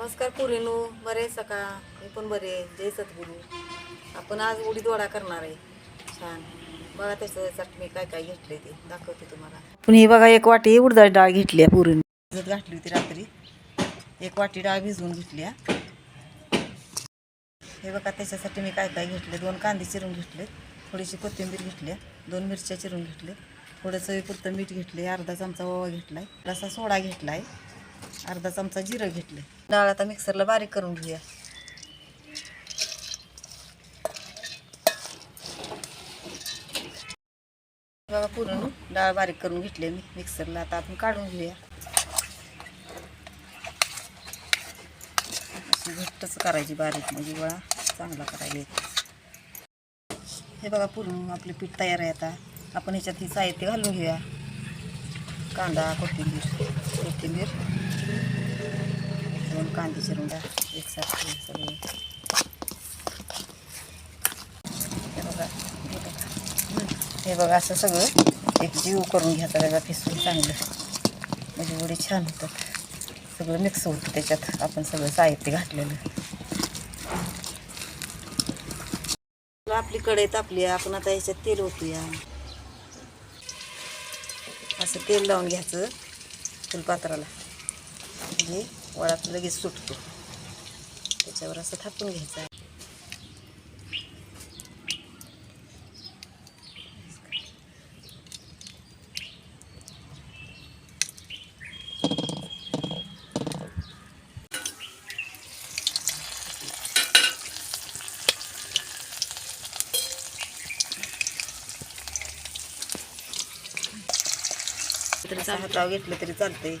नमस्कार पुरीनो बरे आहे सका? मी पण बरे आहे. जय सद्गुरू. आपण आज उडीद वडा करणार आहे. छान. बघा त्याच्यासाठी मी काय काय घेतले ते. दाखवते तुम्हाला. पण बघा एक वाटी उडदा डाळ घेतली आहे पुरीने. भिजत घातली होती रात्री. एक वाटी डाळ भिजवून घेतली आहे. हे बघा त्याच्यासाठी मी काय काय घेतले दोन कांदे चिरून घेतले थोडीशी कोथिंबीर घेतली दोन मिरच्या चिरून घेतले थोडं चवीपुरतं मीठ घेतले अर्धा चमचा ओवा घेतलाय. थोडासा सोडा घेतलाय. अर्धा चमचा जिरं घेतलं डाळ आता मिक्सरला बारीक करून घेऊया. बघा पुरण डाळ बारीक करून घेतली मी मिक्सरला. आता आपण काढून घेऊया. घट्टच करायची बारीक म्हणजे गोळा चांगला करायला येतो. हे बघा पूर्ण आपले पीठ तयार आहे आता. आपण ह्याच्यात ही साहित्य घालून घेऊया. कांदा कोथिंबीर कोथिंबीर दोन कांदे चिरून द्या एकसारखे सगळे हे बघा हे बघा. हे बघा असं सगळं एक जीव करून घ्यायचा त्याचा फिसून चांगलं. म्हणजे एवढे छान होतात सगळं मिक्स होतं त्याच्यात. आपण सगळं साहित्य घातलेलं. आपली कढई तापली आपण आता ह्याच्यात तेल ओतूया. असं तेल लावून घ्यायचं फुलपात्राला म्हणजे वडा लगेच सुटतो. त्याच्यावर असं थापून घ्यायचं. तरी हातावर घेतलं तरी चालतंय.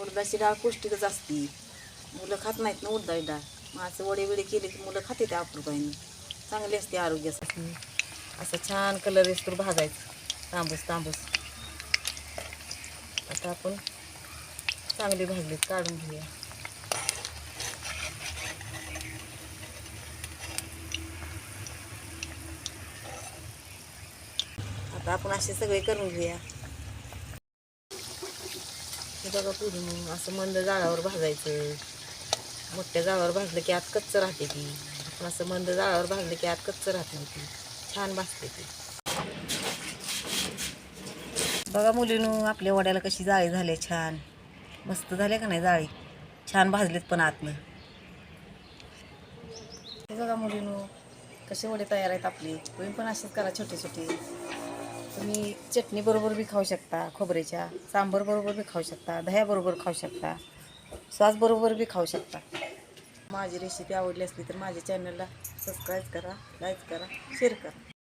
उडदाची डाळ पौष्टिकच असती. मुलं खात नाहीत ना उडदाची डाळ. असं वडे वडे केले की मुलं खाते त्या अप्रूपाईने चांगली असते आरोग्यासाठी असं छान कलर तर भाजायचं. तांबूस तांबूस. आता आपण चांगली भाजली काढून घेऊया. आता आपण असे सगळे करून घेऊया. हे बघा पुढे मग असं मंद जाळावर भाजायचं. मोठ्या जाळावर भाजलं की आत कच्चं राहते ती. आपण असं मंद जाळावर भाजलं की आत कच्चं राहत नाही ती. छान भाजते ती. बघा मुलीनं आपल्या वड्याला कशी जाळी झाले छान. मस्त झाले का नाही जाळी? छान भाजलेत पण आतनं. हे बघा मुलीनं कसे वडे तयार आहेत आपले. तुम्ही पण असेच करा छोटे छोटे तुम्ही चटणीबरोबर बी खाऊ शकता खोबऱ्याच्या सांबरबरोबर बी खाऊ शकता दह्याबरोबर खाऊ शकता सॉसबरोबर बी खाऊ शकता. माझी रेसिपी आवडली असली तर माझ्या चॅनलला सबस्क्राईब करा लाईक करा शेअर करा.